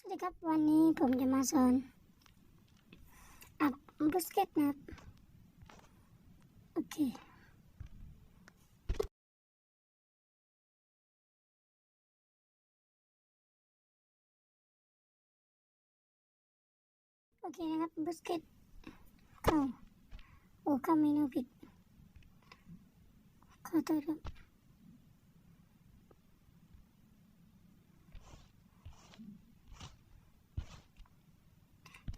สวัสดีครับวันนี้ผมจะมาสอนอัพบุสเกตนะครับ โอเค โอเคนะครับบุสเกตเข้าโอ้เข้าเมนูผิด ขอโทษครับ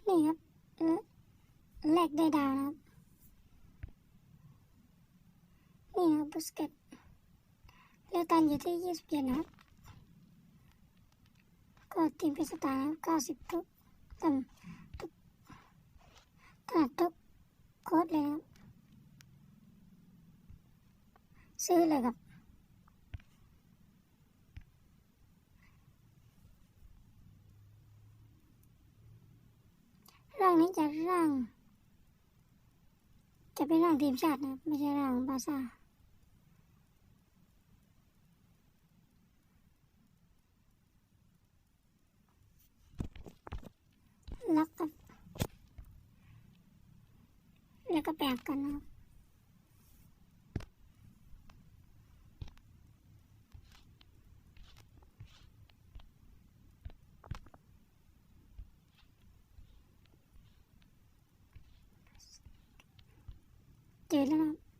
นี่ค รับเอ่อแลกได้ดาวนะครับ นี่ครับบุสเกตเลือกตันอยู่ที่ยี่สิบเจ็ดนะครับ ก็ทีมพิสตาร์นะเก้าสิบทุกตำทุกถนัดทุกโค้ดเลยครับ ซื้อเลยครับางนี้จะร่าง จะเป็นร่างทีมชาตินะไม่ใช่ร่างบาซ่าล็อกกับแล้วก็แปบกันนะครับ เจอแล้วนะครับ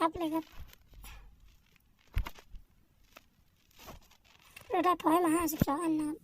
อัพเลยครับเราได้พอยมาห้าสิบสองอันนะครับ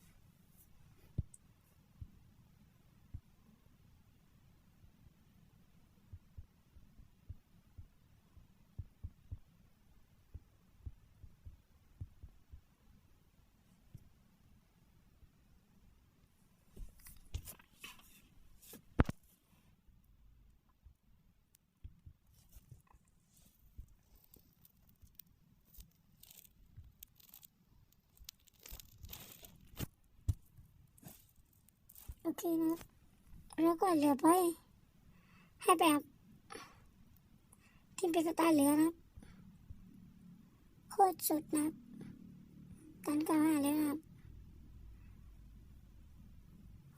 เคนะแล้วก็เหลือไปให้แบบทีมเป็นสไตล์เหลือนะโคตรสุดนะครับตันก้าห้าแล้วนะครับ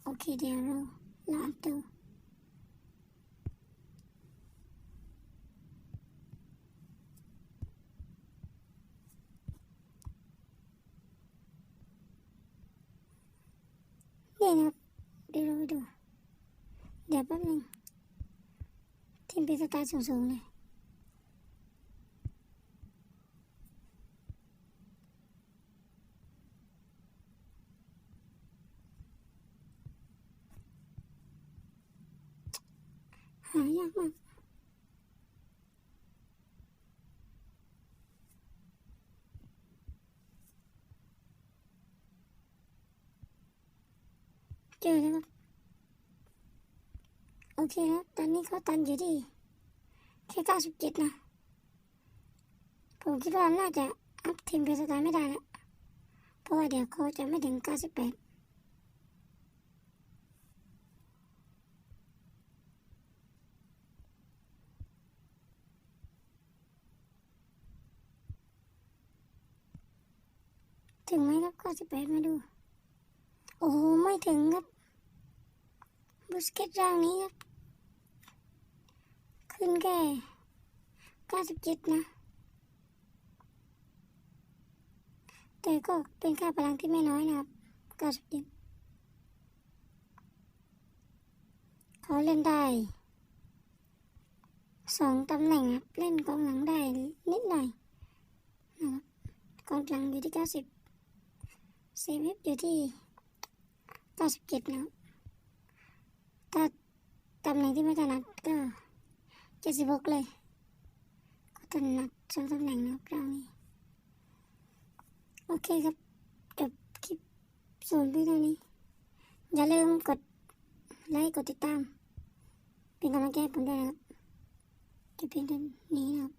โอเคเดี๋ยวเราลองดูนี่นะ ครับเดี๋ยวเราไปดูเดี๋ยวแป๊บนึงทีม เป็นสไตล์สูงๆเลยหายากมากเจอแล้วครับโอเคครับตอนนี้เขาตันอยู่ที่แค่เก้าสิบเจ็ดนะ ผมคิดว่าน่าจะอัพทีมเป็นสไตล์ไม่ได้แล้วเพราะว่าเดี๋ยวเขาจะไม่ถึงเก้าสิบแปดถึงไหมครับเก้าสิบแปดมาดู โอ้โห ไม่ถึงครับบุสเกตร่างนี้ครับ ขึ้นแค่เก้าสิบเจ็ดนะ แต่ก็เป็นค่าพลังที่ไม่น้อยนะครับเก้าสิบเจ็ดเขาเล่นได้สองตำแหน่งครับเล่นกองหลังได้นิดหน่อยนะครับกองหลังอยู่ที่เก้าสิบเซฟอยู่ที่เก้าสิบเจ็ดนะครับถ้าตำแหน่งที่ไม่ถนัดก็ เจ็ดสิบหกเลย ก็ต้นัดสองตำแหน่งนะครับเรานี่โอเคครับจบคลิปส่วนพี่เท่านี้ อย่าลืมกดไลค์กดติดตาม เป็นกำลังใจผมด้วยนะครับจะเป็นเท่านี้นะครับ